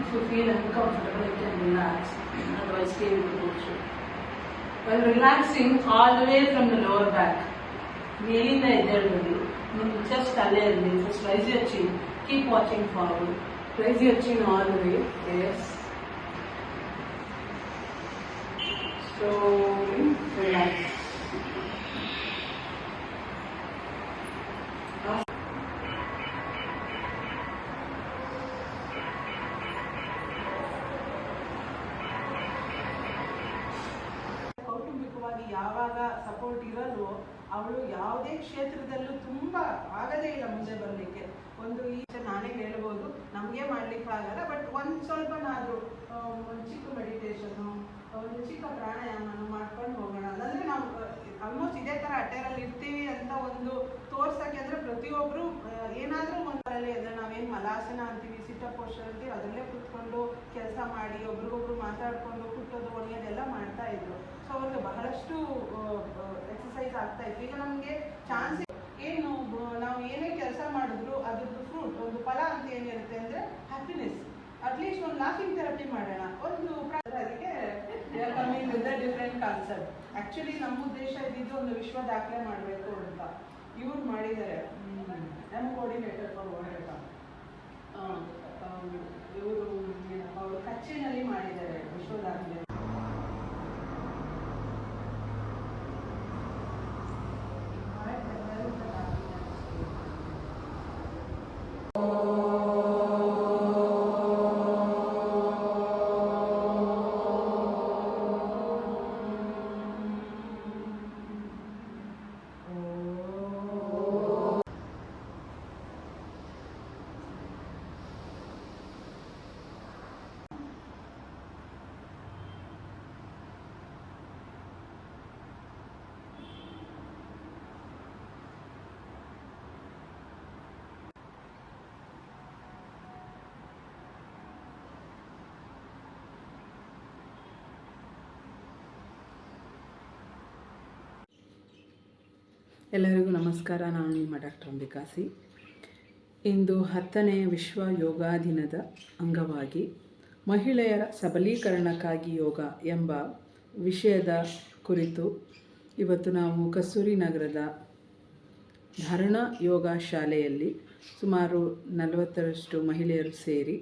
If you feel uncomfortable, you can relax. Otherwise, stay with the posture. While relaxing all the way from the lower back, ಮೇಲಿಂದ ಎದ್ದೇಳಬೇಡಿ ನಿಮ್ಮ chest ಅಲ್ಲೇ ಇರಲಿ first raise your chin keep watching forward raise your chin all the way as slowly relax. ಯಾವಾಗ support ಇರಲ್ವೋ ಅವಳು ಯಾವುದೇ ಕ್ಷೇತ್ರದಲ್ಲೂ ತುಂಬಾ ಆಗದೇ ಇಲ್ಲ ಮುಂದೆ ಬರಲಿಕ್ಕೆ. ಒಂದು ಈಚೆ ನಾನೇ ಹೇಳ್ಬೋದು, ನಮಗೆ ಮಾಡ್ಲಿಕ್ಕೆ ಆಗಲ್ಲ ಬಟ್ ಒಂದು ಸ್ವಲ್ಪನಾದರೂ ಚಿಕ್ಕ ಮೆಡಿಟೇಷನ್ನು ಚಿಕ್ಕ ಪ್ರಾಣಾಯಾಮನ ಮಾಡ್ಕೊಂಡು ಹೋಗೋಣ. ಅಂದ್ರೆ ನಾವು ಆಲ್ಮೋಸ್ಟ್ ಇದೇ ತರ ಅಟೇರಲ್ಲಿ ಇರ್ತೀವಿ ಅಂತ ಒಂದು ತೋರ್ಸಕ್ಕೆ ಅಂದ್ರೆ ಪ್ರತಿಯೊಬ್ರು ಏನಾದರೂ ಒಂದರಲ್ಲಿ ಅಂದ್ರೆ ನಾವೇನ್ ಮಲಾಸನ ಅಂತೀವಿ, ಸಿಟ್ಟ ಪೋಸ್ಟರ್ ಅಂತೀವಿ, ಅದರಲ್ಲೇ ಕುತ್ಕೊಂಡು ಕೆಲಸ ಮಾಡಿ, ಒಬ್ರಿಗೊಬ್ರು ಮಾತಾಡ್ಕೊಂಡು ಕುಟ್ಟೋದು ಒಣಗೋದೆಲ್ಲ ಮಾಡ್ತಾ ಇದ್ರು. ಸೊ ಅವ್ರಿಗೆ ಬಹಳಷ್ಟು ಎಕ್ಸಸೈಸ್ ಆಗ್ತಾ ಇತ್ತು. ಈಗ ನಮಗೆ ಚಾನ್ಸ್ ಏನು ನಾವು ಏನೇ ಕೆಲಸ ಮಾಡಿದ್ರು, ಅದ್ರದ್ದು ಫ್ರೂಟ್ ಒಂದು ಫಲ ಅಂತ ಏನಿರುತ್ತೆ ಅಂದ್ರೆ ಹ್ಯಾಪಿನೆಸ್ ಅಟ್ಲೀಸ್ಟ್ ಒಂದು ಲಾಫಿಂಗ್ ಥೆರಪಿ ಮಾಡೋಣ. ಕಾನ್ಸೆಪ್ಟ್ ಆಕ್ಚುಲಿ ನಮ್ಮ ಉದ್ದೇಶ ಇದ್ದಿದ್ದು ಒಂದು ವಿಶ್ವ ದಾಖಲೆ ಮಾಡಬೇಕು ಅಂತ. ಇವ್ರು ಮಾಡಿದ್ದಾರೆ ನಮ್ಮ ಕೋರ್ಡಿನೇಟರ್ ಫಾರ್ ವರ್ಲ್ಡ್ ಇವರು ಅವರು ಕಚ್ಚಿನಲ್ಲಿ ಮಾಡಿದ್ದಾರೆ ವಿಶ್ವ ದಾಖಲೆ ಎಲ್ಲರಿಗೂ ನಮಸ್ಕಾರ. ನಾನು ನಿಮ್ಮ ಡಾಕ್ಟರ್ ಅಂಬಿಕಾಸಿ. ಇಂದು ಹತ್ತನೇ ವಿಶ್ವ ಯೋಗ ದಿನದ ಅಂಗವಾಗಿ ಮಹಿಳೆಯರ ಸಬಲೀಕರಣಕ್ಕಾಗಿ ಯೋಗ ಎಂಬ ವಿಷಯದ ಕುರಿತು ಇವತ್ತು ನಾವು ಕಸ್ತೂರಿ ನಗರದ ಧಾರಣ ಯೋಗ ಶಾಲೆಯಲ್ಲಿ ಸುಮಾರು ನಲವತ್ತರಷ್ಟು ಮಹಿಳೆಯರು ಸೇರಿ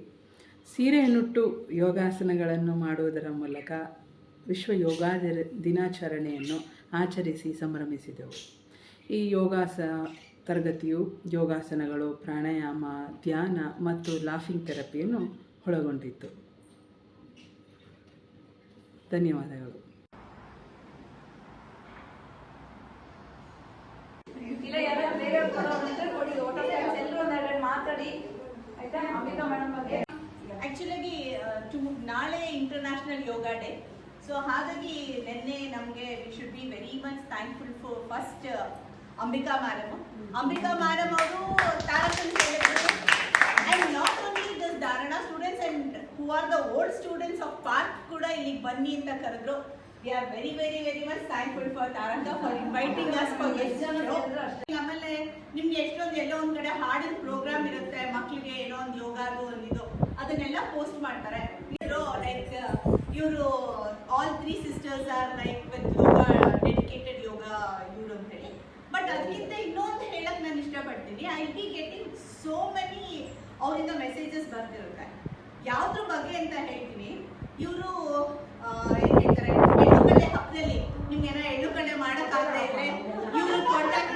ಸೀರೆಯನ್ನುಟ್ಟು ಯೋಗಾಸನಗಳನ್ನು ಮಾಡುವುದರ ಮೂಲಕ ವಿಶ್ವ ಯೋಗ ದಿನಾಚರಣೆಯನ್ನು ಆಚರಿಸಿ ಸಂಭ್ರಮಿಸಿದೆವು. ಈ ಯೋಗಾಸ ತರಗತಿಯು ಯೋಗಾಸನಗಳು ಪ್ರಾಣಾಯಾಮ ಧ್ಯಾನ ಮತ್ತು ಲಾಫಿಂಗ್ ಥೆರಪಿಯನ್ನು ಒಳಗೊಂಡಿತ್ತು. ಧನ್ಯವಾದಗಳು. ಆಕ್ಚುಲಾಗಿ ನಾಳೆ ಇಂಟರ್ನ್ಯಾಷನಲ್ ಯೋಗ ಡೇ ಸೊ ಹಾಗಾಗಿ ನಿನ್ನೆ ನಮಗೆ we should be very much thankful for first Ambika madam Ambika madam ಅವರು and not only Dharana students and who are the old students of park ಕೂಡ ಇಲ್ಲಿಗೆ ಬನ್ನಿ ಅಂತ ಕರೆದ್ರು. We are very very very much thankful for Taraka for inviting us for. ಆಮೇಲೆ ನಿಮ್ಗೆ ಎಷ್ಟೊಂದು ಎಲ್ಲೋ ಒಂದ್ ಕಡೆ ಹಾಡಿನ ಪ್ರೋಗ್ರಾಮ್ ಇರುತ್ತೆ ಮಕ್ಕಳಿಗೆ ಏನೋ ಒಂದು ಯೋಗಾದು ಒಂದು ಇದು, ಅದನ್ನೆಲ್ಲ ಪೋಸ್ಟ್ ಮಾಡ್ತಾರೆ. ಲೈಕ್ ಇವರು all three sisters are like will getting so many ಅವರಿಂದ ಮೆಸೇಜಸ್ ಬರ್ತಿರುತ್ತೆ. ಯಾವ್ದ್ರ ಬಗ್ಗೆ ಅಂತ ಹೇಳ್ತೀನಿ. ಇವರು ಏನ್ ಹೇಳ್ತಾರೆ ಎಳ್ಳುಗಡೆ ಹಬ್ಬದಲ್ಲಿ ನಿಮ್ಗೆ ಏನೋ ಎಳ್ಳುಗಡೆ ಮಾಡೋಕ್ಕಾಗದೇ ಇದ್ರೆ ಇವರು ಕಾಂಟ್ಯಾಕ್ಟ್